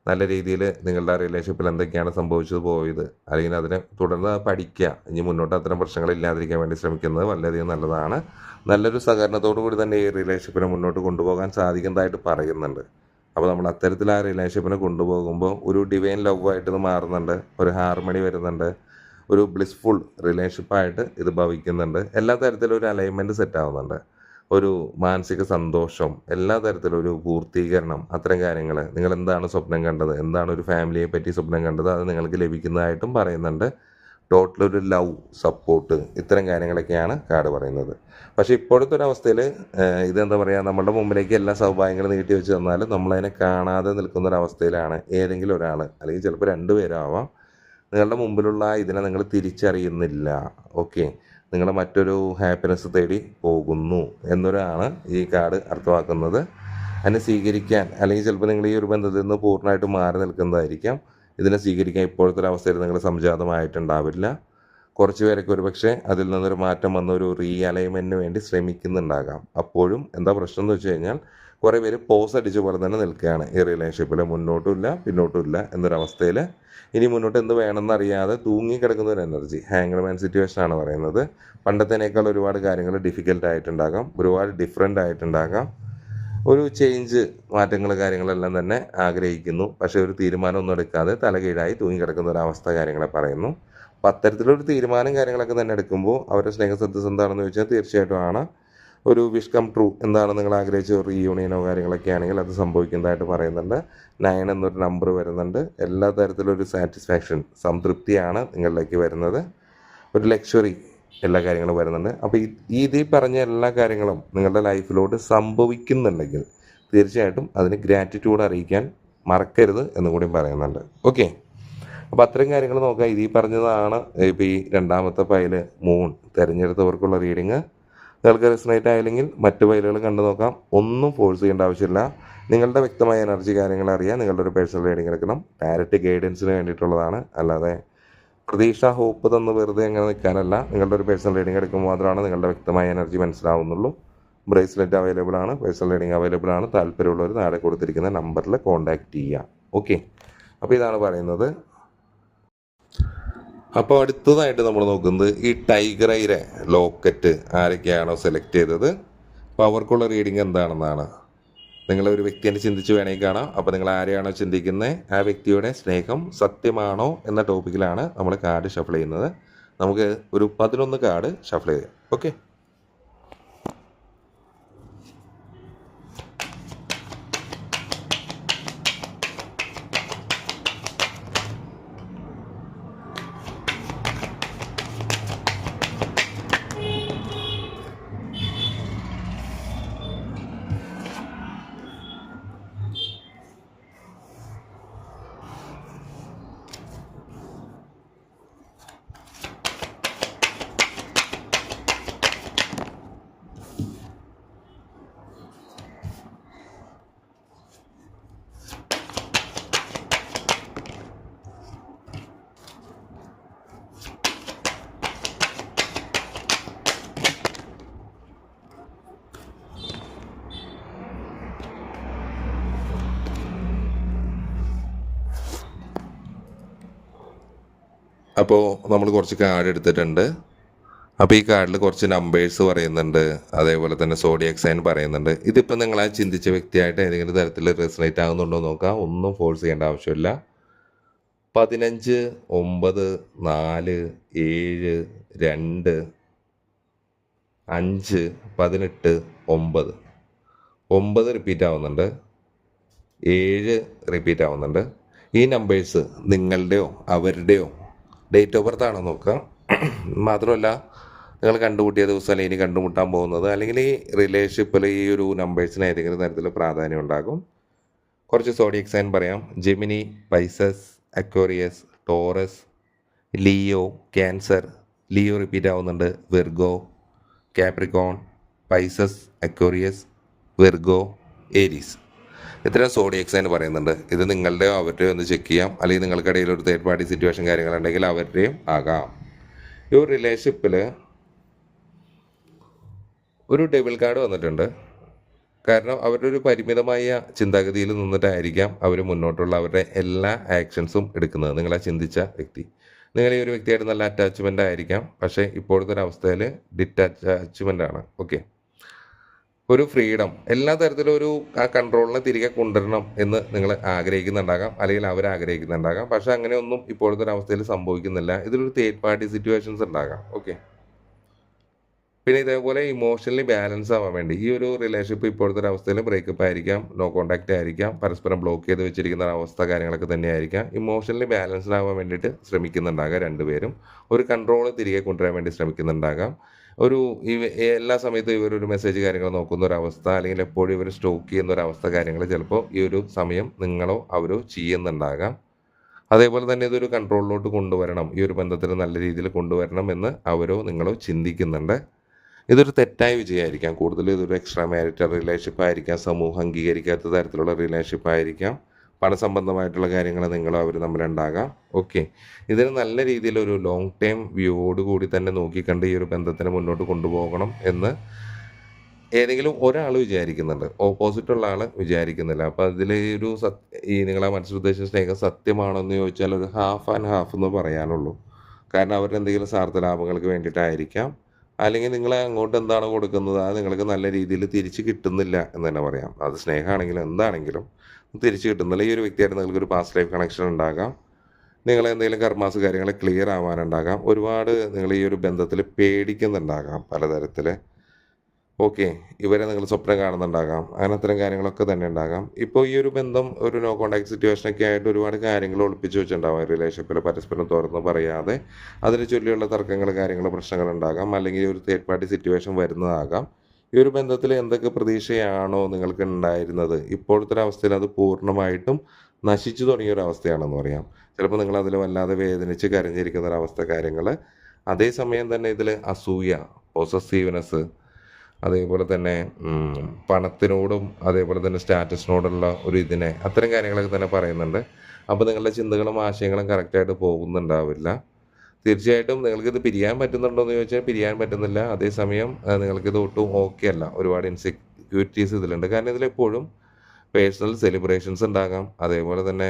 നല്ല രീതിയിൽ നിങ്ങളുടെ റിലേഷൻഷിപ്പിൽ എന്തൊക്കെയാണ് സംഭവിച്ചത് പോയത്. അല്ലെങ്കിൽ അതിനെ തുടർന്ന് പഠിക്കുക. ഇനി മുന്നോട്ട് അത്തരം പ്രശ്നങ്ങൾ ഇല്ലാതിരിക്കാൻ വേണ്ടി ശ്രമിക്കുന്നത് വളരെയധികം നല്ലതാണ്. നല്ലൊരു സഹകരണത്തോടു കൂടി തന്നെ ഈ റിലേഷൻഷിപ്പിനെ മുന്നോട്ട് കൊണ്ടുപോകാൻ സാധിക്കുന്നതായിട്ട് പറയുന്നുണ്ട്. അപ്പോൾ നമ്മൾ അത്തരത്തിൽ ആ റിലേഷൻഷിപ്പിനെ കൊണ്ടുപോകുമ്പോൾ ഒരു ഡിവൈൻ ലവായിട്ട് ഇത് മാറുന്നുണ്ട്. ഒരു ഹാർമണി വരുന്നുണ്ട്. ഒരു ബ്ലിസ്ഫുൾ റിലേഷൻഷിപ്പായിട്ട് ഇത് ഭവിക്കുന്നുണ്ട്. എല്ലാ തരത്തിലും ഒരു അലൈൻമെന്റ് സെറ്റ് ആവുന്നുണ്ട്. ഒരു മാനസിക സന്തോഷം എല്ലാ തരത്തിലും ഒരു പൂർത്തീകരണം അത്തരം കാര്യങ്ങൾ നിങ്ങൾ എന്താണ് സ്വപ്നം കണ്ടത്? എന്താണ് ഒരു ഫാമിലിയെ പറ്റി സ്വപ്നം കണ്ടത്? അത് നിങ്ങൾക്ക് ലഭിക്കുന്നതായിട്ടും പറയുന്നുണ്ട്. ടോട്ടൽ ഒരു ലവ് സപ്പോർട്ട് ഇത്തരം കാര്യങ്ങളൊക്കെയാണ് കാർഡ് പറയുന്നത്. പക്ഷേ ഇപ്പോഴത്തെ ഒരു അവസ്ഥയിൽ ഇതെന്താ പറയുക നമ്മുടെ മുമ്പിലേക്ക് എല്ലാ സൗഭാഗ്യങ്ങളും നീട്ടി വെച്ച് തന്നാലും നമ്മളതിനെ കാണാതെ നിൽക്കുന്ന ഒരു അവസ്ഥയിലാണ് ഏതെങ്കിലും ഒരാൾ അല്ലെങ്കിൽ ചിലപ്പോൾ രണ്ടുപേരാവാം നിങ്ങളുടെ മുമ്പിലുള്ള ഇതിനെ നിങ്ങൾ തിരിച്ചറിയുന്നില്ല. ഓക്കെ. നിങ്ങൾ മറ്റൊരു ഹാപ്പിനെസ് തേടി പോകുന്നു എന്നൊരാണ് ഈ കാർഡ് അർത്ഥമാക്കുന്നത്. അതിനെ സ്വീകരിക്കാൻ അല്ലെങ്കിൽ ചിലപ്പോൾ നിങ്ങൾ ഈ ഒരു ബന്ധത്തിൽ നിന്ന് പൂർണമായിട്ട് മാറി നിൽക്കുന്നതായിരിക്കാം. ഇതിനെ സ്വീകരിക്കാൻ ഇപ്പോഴത്തെ ഒരു അവസ്ഥയിൽ നിങ്ങൾ സംജാതമായിട്ടുണ്ടാവില്ല. കുറച്ച് പേരൊക്കെ ഒരു പക്ഷേ അതിൽ നിന്നൊരു മാറ്റം വന്ന ഒരു റീ അലൈൻമെന്റിന് വേണ്ടി ശ്രമിക്കുന്നുണ്ടാകാം. അപ്പോഴും എന്താ പ്രശ്നം എന്ന് വെച്ച് കഴിഞ്ഞാൽ കുറേ പേര് പോസ് അടിച്ച് പോലെ തന്നെ നിൽക്കുകയാണ്. ഈ റിലേഷൻഷിപ്പിൽ മുന്നോട്ടുമില്ല പിന്നോട്ടുമില്ല എന്നൊരവസ്ഥയിൽ ഇനി മുന്നോട്ട് എന്ത് വേണമെന്ന് അറിയാതെ തൂങ്ങിക്കിടക്കുന്ന ഒരു എനർജി ഹാങ്ങർമാൻ സിറ്റുവേഷൻ ആണ് പറയുന്നത്. പണ്ടത്തേനേക്കാൾ ഒരുപാട് കാര്യങ്ങൾ ഡിഫിക്കൽട്ട് ആയിട്ടുണ്ടാകാം ഒരുപാട് ഡിഫറെന്റ് ആയിട്ടുണ്ടാകാം. ഒരു ചേഞ്ച് മാറ്റങ്ങൾ കാര്യങ്ങളെല്ലാം തന്നെ ആഗ്രഹിക്കുന്നു. പക്ഷേ ഒരു തീരുമാനമൊന്നും എടുക്കാതെ തലകീഴായി തൂങ്ങിക്കിടക്കുന്ന ഒരു അവസ്ഥ കാര്യങ്ങളെ പറയുന്നു. അപ്പം അത്തരത്തിലൊരു തീരുമാനം കാര്യങ്ങളൊക്കെ തന്നെ എടുക്കുമ്പോൾ അവരുടെ സ്നേഹ എന്താണെന്ന് ചോദിച്ചാൽ തീർച്ചയായിട്ടും ആണ്. ഒരു വിഷ് കം ട്രൂ എന്താണ് നിങ്ങൾ ആഗ്രഹിച്ച ഒരു റീയൂണിയനോ കാര്യങ്ങളൊക്കെ ആണെങ്കിൽ അത് സംഭവിക്കുന്നതായിട്ട് പറയുന്നുണ്ട്. നയൻ എന്നൊരു നമ്പർ വരുന്നുണ്ട്. എല്ലാ തരത്തിലും ഒരു സാറ്റിസ്ഫാക്ഷൻ സംതൃപ്തിയാണ് നിങ്ങളിലേക്ക് വരുന്നത്. ഒരു ലക്ഷറി എല്ലാ കാര്യങ്ങളും വരുന്നുണ്ട്. അപ്പോൾ ഈ ഈ ഇതിൽ പറഞ്ഞ എല്ലാ കാര്യങ്ങളും നിങ്ങളുടെ ലൈഫിലോട് സംഭവിക്കുന്നുണ്ടെങ്കിൽ തീർച്ചയായിട്ടും അതിന് ഗ്രാറ്റിറ്റ്യൂഡ് അറിയിക്കാൻ മറക്കരുത് എന്നും കൂടി പറയുന്നുണ്ട്. ഓക്കെ അപ്പോൾ അത്രയും കാര്യങ്ങൾ നോക്കാം ഇതിൽ പറഞ്ഞതാണ് ഇപ്പോൾ ഈ രണ്ടാമത്തെ ഫയൽ മൂൺ തിരഞ്ഞെടുത്തവർക്കുള്ള റീഡിങ് നിങ്ങൾക്ക് റെസനേറ്റ് ആയില്ലെങ്കിൽ മറ്റു ഫയലുകൾ കണ്ടു നോക്കാം. ഒന്നും ഫോഴ്സ് ചെയ്യേണ്ട ആവശ്യമില്ല. നിങ്ങളുടെ വ്യക്തമായ എനർജി കാര്യങ്ങൾ അറിയാൻ നിങ്ങളുടെ ഒരു പേഴ്സണൽ റീഡിംഗ് എടുക്കണം. ഡയറക്റ്റ് ഗൈഡൻസിന് വേണ്ടിയിട്ടുള്ളതാണ്. അല്ലാതെ പ്രതീക്ഷ ഹോപ്പ് തന്ന് വെറുതെ അങ്ങനെ നിൽക്കാനല്ല. നിങ്ങളുടെ ഒരു പേഴ്സണൽ റീഡിംഗ് എടുക്കുമ്പോൾ മാത്രമാണ് നിങ്ങളുടെ വ്യക്തമായ എനർജി മനസ്സിലാവുന്നുള്ളൂ. ബ്രേസ്ലെറ്റ് അവൈലബിൾ ആണ്. പേഴ്സണൽ റീഡിംഗ് അവൈലബിൾ ആണ്. താല്പര്യമുള്ളവർ താഴെ കൊടുത്തിരിക്കുന്ന നമ്പറിൽ കോൺടാക്റ്റ് ചെയ്യുക. ഓക്കെ അപ്പോൾ ഇതാണ് പറയുന്നത്. അപ്പോൾ അടുത്തതായിട്ട് നമ്മൾ നോക്കുന്നത് ഈ ടൈഗർ ഐരെ ലോക്കറ്റ് ആരൊക്കെയാണോ സെലക്ട് ചെയ്തത്? അപ്പോൾ അവർക്കുള്ള റീഡിംഗ് എന്താണെന്നാണ്. നിങ്ങൾ ഒരു വ്യക്തിനെ ചിന്തിച്ച് വേണമെങ്കിൽ കാണാം. അപ്പോൾ നിങ്ങൾ ആരെയാണോ ചിന്തിക്കുന്നത്? ആ വ്യക്തിയുടെ സ്നേഹം സത്യമാണോ എന്ന ടോപ്പിക്കിലാണ് നമ്മൾ കാർഡ് ഷഫിൾ ചെയ്യുന്നത്. നമുക്ക് ഒരു പതിനൊന്ന് കാർഡ് ഷഫിൾ ചെയ്യാം. ഓക്കെ അപ്പോൾ നമ്മൾ കുറച്ച് കാർഡ് എടുത്തിട്ടുണ്ട്. അപ്പോൾ ഈ കാർഡിൽ കുറച്ച് നമ്പേഴ്സ് പറയുന്നുണ്ട്. അതേപോലെ തന്നെ സോഡിയക് സൈൻ പറയുന്നുണ്ട്. ഇതിപ്പോൾ നിങ്ങൾ ആ ചിന്തിച്ച വ്യക്തിയായിട്ട് ഏതെങ്കിലും തരത്തിൽ റെസനേറ്റ് ആകുന്നുണ്ടോ നോക്കാം. ഒന്നും ഫോഴ്സ് ചെയ്യേണ്ട ആവശ്യമില്ല. പതിനഞ്ച് ഒമ്പത് നാല് ഏഴ് രണ്ട് അഞ്ച് പതിനെട്ട് ഒമ്പത്. ഒമ്പത് റിപ്പീറ്റ് ആവുന്നുണ്ട്. ഏഴ് റിപ്പീറ്റ് ആവുന്നുണ്ട്. ഈ നമ്പേഴ്സ് നിങ്ങളുടെയോ അവരുടെയോ ഡേറ്റ് ഓഫ് ബർത്ത് ആണോ നോക്കുക. മാത്രമല്ല നിങ്ങൾ കണ്ടുമുട്ടിയ ദിവസം അല്ലെങ്കിൽ ഇനി കണ്ടുമുട്ടാൻ പോകുന്നത്? അല്ലെങ്കിൽ ഈ റിലേഷൻഷിപ്പിൽ ഈ ഒരു നമ്പേഴ്സിന് ഏതെങ്കിലും തരത്തിൽ പ്രാധാന്യം ഉണ്ടാകും. കുറച്ച് സോഡിയക് സൈൻ പറയാം. Gemini Pisces Aquarius Taurus Leo Cancer Leo repeat ആവുന്നുണ്ട്. Virgo Capricorn Pisces Aquarius Virgo Aries ഇത്തരം സോഡിയക്സ് എന്ന് പറയുന്നുണ്ട്. ഇത് നിങ്ങളുടെയോ അവരുടെയോ ഒന്ന് ചെക്ക് ചെയ്യാം. അല്ലെങ്കിൽ നിങ്ങൾക്കിടയിൽ ഒരു തേർഡ് പാർട്ടി സിറ്റുവേഷൻ കാര്യങ്ങളുണ്ടെങ്കിൽ അവരുടെയും ആകാം. ഈ ഒരു റിലേഷൻഷിപ്പിൽ ഒരു ഡെബിൾ കാർഡ് വന്നിട്ടുണ്ട്. കാരണം അവരുടെ ഒരു പരിമിതമായ ചിന്താഗതിയിൽ നിന്നിട്ടായിരിക്കാം അവർ മുന്നോട്ടുള്ള അവരുടെ എല്ലാ ആക്ഷൻസും എടുക്കുന്നത്. നിങ്ങളെ ചിന്തിച്ച വ്യക്തി. നിങ്ങൾ ഈ ഒരു വ്യക്തിയായിട്ട് നല്ല അറ്റാച്ച്മെന്റ് ആയിരിക്കാം. പക്ഷേ ഇപ്പോഴത്തെ ഒരു അവസ്ഥയിൽ ഡിറ്റാച്ച്മെന്റ് ആണ്. ഓക്കെ ഒരു ഫ്രീഡം എല്ലാ തരത്തിലും ഒരു കൺട്രോളിനെ തിരികെ കൊണ്ടുവരണം എന്ന് നിങ്ങൾ ആഗ്രഹിക്കുന്നുണ്ടാകാം അല്ലെങ്കിൽ അവർ ആഗ്രഹിക്കുന്നുണ്ടാകാം. പക്ഷേ അങ്ങനെയൊന്നും ഇപ്പോഴത്തെ ഒരു അവസ്ഥയിൽ സംഭവിക്കുന്നില്ല. ഇതിലൊരു തേർഡ് പാർട്ടി സിറ്റുവേഷൻസ് ഉണ്ടാകാം. ഓക്കെ പിന്നെ ഇതേപോലെ ഇമോഷണലി ബാലൻസ് ആവാൻ വേണ്ടി ഈ ഒരു റിലേഷൻഷിപ്പ് ഇപ്പോഴത്തെ ഒരു അവസ്ഥയിൽ ബ്രേക്കപ്പ് ആയിരിക്കാം നോ കോൺടാക്റ്റ് ആയിരിക്കാം പരസ്പരം ബ്ലോക്ക് ചെയ്ത് വെച്ചിരിക്കുന്ന അവസ്ഥ കാര്യങ്ങളൊക്കെ തന്നെയായിരിക്കാം ഇമോഷണലി ബാലൻസ്ഡ് ആവാൻ വേണ്ടിയിട്ട് ശ്രമിക്കുന്നുണ്ടാകാം രണ്ടുപേരും. ഒരു കൺട്രോൾ തിരികെ കൊണ്ടുവരാൻ വേണ്ടി ശ്രമിക്കുന്നുണ്ടാകാം. ഒരു എല്ലാ സമയത്തും ഇവരൊരു മെസ്സേജ് കാര്യങ്ങൾ നോക്കുന്ന ഒരു അവസ്ഥ അല്ലെങ്കിൽ എപ്പോഴും ഇവർ സ്റ്റോക്ക് ചെയ്യുന്ന ഒരു അവസ്ഥ കാര്യങ്ങൾ ചിലപ്പോൾ ഈ ഒരു സമയം നിങ്ങളോ അവരോ ചെയ്യുന്നുണ്ടാകാം. അതേപോലെ തന്നെ ഇതൊരു കൺട്രോളിലോട്ട് കൊണ്ടുവരണം ഈ ഒരു ബന്ധത്തിന് നല്ല രീതിയിൽ കൊണ്ടുവരണം എന്ന് അവരോ നിങ്ങളോ ചിന്തിക്കുന്നുണ്ട്. ഇതൊരു തെറ്റായ വിജയമായിരിക്കാം. കൂടുതൽ ഇതൊരു എക്സ്ട്രാ മാരിറ്റൽ റിലേഷൻഷിപ്പ് ആയിരിക്കാം സമൂഹം അംഗീകരിക്കാത്ത തരത്തിലുള്ള റിലേഷൻഷിപ്പ് ആയിരിക്കാം. പണസംബന്ധമായിട്ടുള്ള കാര്യങ്ങൾ നിങ്ങളും അവർ തമ്മിലുണ്ടാകാം. ഓക്കെ ഇതിന് നല്ല രീതിയിലൊരു ലോങ് ടൈം വ്യൂവോട് കൂടി തന്നെ നോക്കിക്കണ്ട് ഈ ഒരു ബന്ധത്തിനെ മുന്നോട്ട് കൊണ്ടുപോകണം എന്ന് ഏതെങ്കിലും ഒരാൾ വിചാരിക്കുന്നുണ്ട്. ഓപ്പോസിറ്റുള്ള ആൾ വിചാരിക്കുന്നില്ല. അപ്പോൾ അതിൽ ഒരു സത്യ ഈ നിങ്ങളെ മനസ്സിലുദ്ദേശിച്ച സ്നേഹം സത്യമാണോ എന്ന് ചോദിച്ചാൽ ഒരു ഹാഫ് ആൻഡ് ഹാഫ് എന്ന് പറയാനുള്ളൂ. കാരണം അവരുടെ എന്തെങ്കിലും സ്വാർത്ഥ ലാഭങ്ങൾക്ക് വേണ്ടിയിട്ടായിരിക്കാം. അല്ലെങ്കിൽ നിങ്ങളെ അങ്ങോട്ട് എന്താണ് കൊടുക്കുന്നത്? അത് നിങ്ങൾക്ക് നല്ല രീതിയിൽ തിരിച്ച് കിട്ടുന്നില്ല എന്ന് തന്നെ പറയാം. അത് സ്നേഹമാണെങ്കിലും എന്താണെങ്കിലും തിരിച്ച് കിട്ടുന്നില്ല ഈ ഒരു വ്യക്തിയായിട്ട് നിങ്ങൾക്ക് ഒരു പാസ്റ്റ് ലൈഫ് കണക്ഷൻ ഉണ്ടാകാം. നിങ്ങൾ എന്തെങ്കിലും കർമാസ് കാര്യങ്ങൾ ക്ലിയർ ആവാനുണ്ടാകാം. ഒരുപാട് നിങ്ങൾ ഈ ഒരു ബന്ധത്തിൽ പേടിക്കുന്നുണ്ടാകാം പലതരത്തിൽ ഓക്കെ ഇവരെ നിങ്ങൾ സ്വപ്നം കാണുന്നുണ്ടാകാം. അങ്ങനെ അത്തരം കാര്യങ്ങളൊക്കെ തന്നെ ഉണ്ടാകാം. ഇപ്പോൾ ഈ ഒരു ബന്ധം ഒരു നോ കോൺടാക്ട് സിറ്റുവേഷനൊക്കെ ആയിട്ട് ഒരുപാട് കാര്യങ്ങൾ ഒളിപ്പിച്ച് വെച്ചിട്ടുണ്ടാവും. റിലേഷൻഷിപ്പിൽ പരസ്പരം തുറന്ന് പറയാതെ. അതിനെ ചൊല്ലിയുള്ള തർക്കങ്ങൾ കാര്യങ്ങൾ പ്രശ്നങ്ങൾ ഉണ്ടാകാം. അല്ലെങ്കിൽ ഒരു തേർഡ് പാർട്ടി സിറ്റുവേഷൻ വരുന്നതാകാം. ഈ ഒരു ബന്ധത്തിൽ എന്തൊക്കെ പ്രതീക്ഷയാണോ നിങ്ങൾക്ക് ഉണ്ടായിരുന്നത് ഇപ്പോഴത്തെ ഒരു അവസ്ഥയിൽ അത് പൂർണമായിട്ടും നശിച്ചു തുടങ്ങിയ ഒരു അവസ്ഥയാണെന്ന് പറയാം. ചിലപ്പോൾ നിങ്ങൾ അതിൽ വല്ലാതെ വേദനിച്ച് കരഞ്ഞിരിക്കുന്ന ഒരു അവസ്ഥ കാര്യങ്ങൾ അതേസമയം തന്നെ ഇതിൽ അസൂയ പൊസസീവ്നെസ് അതേപോലെ തന്നെ പണത്തിനോടും അതേപോലെ തന്നെ സ്റ്റാറ്റസിനോടുള്ള ഒരു ഇതിനെ അത്തരം കാര്യങ്ങളൊക്കെ തന്നെ പറയുന്നുണ്ട്. അപ്പോൾ നിങ്ങളുടെ ചിന്തകളും ആശയങ്ങളും കറക്റ്റായിട്ട് പോകുന്നുണ്ടാവില്ല. തീർച്ചയായിട്ടും നിങ്ങൾക്കിത് പിരിയാൻ പറ്റുന്നുണ്ടോ എന്ന് ചോദിച്ചാൽ പിരിയാൻ പറ്റുന്നില്ല. അതേസമയം നിങ്ങൾക്ക് നിങ്ങൾക്കിത് ഒട്ടും ഓക്കെ അല്ല. ഒരുപാട് ഇൻസെക്യൂരിറ്റീസ് ഇതിലുണ്ട്. കാരണം ഇതിലെപ്പോഴും പേഴ്സണൽ സെലിബ്രേഷൻസ് ഉണ്ടാകാം. അതേപോലെ തന്നെ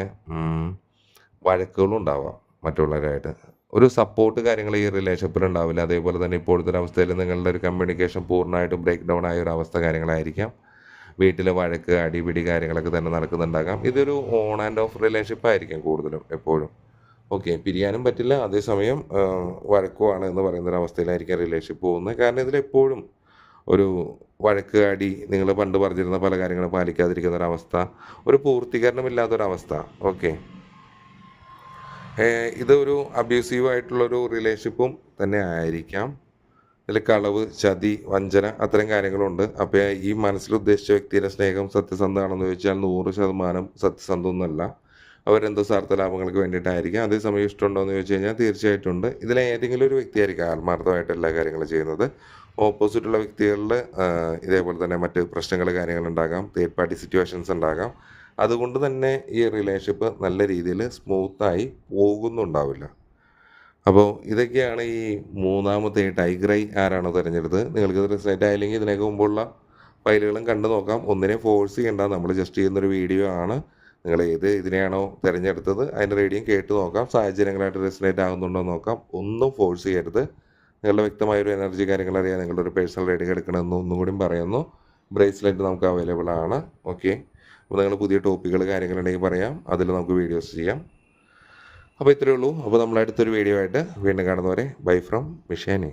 വഴക്കുകളും ഉണ്ടാവാം മറ്റുള്ളവരായിട്ട് ഒരു സപ്പോർട്ട് കാര്യങ്ങൾ ഈ റിലേഷൻഷിപ്പിൽ ഉണ്ടാവില്ല. അതേപോലെ തന്നെ ഇപ്പോഴത്തെ ഒരു അവസ്ഥയിൽ നിങ്ങളുടെ ഒരു കമ്മ്യൂണിക്കേഷൻ പൂർണമായിട്ടും ബ്രേക്ക് ഡൗൺ ആയ ഒരു അവസ്ഥ കാര്യങ്ങളായിരിക്കാം. വീട്ടിലെ വഴക്ക് അടിപിടി കാര്യങ്ങളൊക്കെ തന്നെ നടക്കുന്നുണ്ടാകാം. ഇതൊരു ഓൺ ആൻഡ് ഓഫ് റിലേഷൻഷിപ്പ് ആയിരിക്കും കൂടുതലും എപ്പോഴും. ഓക്കെ പിരിയാനും പറ്റില്ല. അതേസമയം വഴക്കുവാണ് എന്ന് പറയുന്ന ഒരു അവസ്ഥയിലായിരിക്കും റിലേഷൻഷിപ്പ് പോകുന്നത്. കാരണം ഇതിലെപ്പോഴും ഒരു വഴക്ക് നിങ്ങൾ പണ്ട് പറഞ്ഞിരുന്ന പല കാര്യങ്ങളും പാലിക്കാതിരിക്കുന്ന ഒരവസ്ഥ ഒരു പൂർത്തീകരണമില്ലാത്തൊരവസ്ഥ. ഓക്കെ. ഇതൊരു അബ്യൂസീവ് ആയിട്ടുള്ളൊരു റിലേഷൻഷിപ്പും തന്നെ ആയിരിക്കാം. ഇതിൽ കളവ് ചതി വഞ്ചന അത്തരം കാര്യങ്ങളുണ്ട്. അപ്പോൾ ഈ മനസ്സിൽ ഉദ്ദേശിച്ച വ്യക്തിയുടെ സ്നേഹം സത്യസന്ധമാണെന്ന് ചോദിച്ചാൽ നൂറ് ശതമാനം സത്യസന്ധമൊന്നുമല്ല. അവരെന്തോ സ്വാർത്ഥ ലാഭങ്ങൾക്ക് വേണ്ടിയിട്ടായിരിക്കും. അതേസമയം ഇഷ്ടമുണ്ടോ എന്ന് ചോദിച്ചു കഴിഞ്ഞാൽ തീർച്ചയായിട്ടും ഉണ്ട് ഇതിലെ ഏതെങ്കിലും ഒരു വ്യക്തിയായിരിക്കും ആത്മാർത്ഥമായിട്ട് എല്ലാ കാര്യങ്ങളും ചെയ്യുന്നത്. ഓപ്പോസിറ്റുള്ള വ്യക്തികളിൽ ഇതേപോലെ തന്നെ മറ്റ് പ്രശ്നങ്ങൾ കാര്യങ്ങൾ ഉണ്ടാകാം. തേർഡ് പാർട്ടി സിറ്റുവേഷൻസ് ഉണ്ടാകാം. അതുകൊണ്ട് തന്നെ ഈ റിലേഷൻഷിപ്പ് നല്ല രീതിയിൽ സ്മൂത്തായി പോകുന്നുണ്ടാവില്ല. അപ്പോൾ ഇതൊക്കെയാണ് ഈ മൂന്നാമത്തെ ടൈഗ്രൈ ആരാണോ തിരഞ്ഞെടുത്ത് നിങ്ങൾക്ക് റിസൾട്ട് ആയില്ലെങ്കിൽ ഇതിനൊക്കെ മുമ്പുള്ള ഫയലുകളും കണ്ടു നോക്കാം ഒന്നിനെ ഫോഴ്സ് ചെയ്യേണ്ട. നമ്മൾ ജസ്റ്റ് ചെയ്യുന്നൊരു വീഡിയോ ആണ്. നിങ്ങൾ ഏത് ഇതിനെയാണോ തിരഞ്ഞെടുത്തത് അതിന്റെ റേഡിയം കേട്ട് നോക്കാം. സാഹചര്യങ്ങളായിട്ട് റെസിനേറ്റ് ആകുന്നുണ്ടോ നോക്കാം. ഒന്നും ഫോഴ്സ് ചെയ്യരുത്. നിങ്ങളുടെ വ്യക്തമായ ഒരു എനർജി കാര്യങ്ങൾ അറിയാൻ നിങ്ങളുടെ ഒരു പേഴ്സണൽ റേഡിയോ എടുക്കണമെന്ന് ഒന്നും കൂടി പറയുന്നു. ബ്രേസ്ലെറ്റ് നമുക്ക് അവൈലബിൾ ആണ്. ഓക്കെ. അപ്പോൾ നിങ്ങൾ പുതിയ ടോപ്പിക്കുകൾ കാര്യങ്ങളുണ്ടെങ്കിൽ പറയാം. അതിൽ നമുക്ക് വീഡിയോസ് ചെയ്യാം. അപ്പോൾ ഇത്രയേ ഉള്ളൂ. അപ്പോൾ നമ്മൾ അടുത്തൊരു വീഡിയോ ആയിട്ട് വീണ്ടും കാണുന്നവരെ ബൈ ഫ്രം മിഷാനി.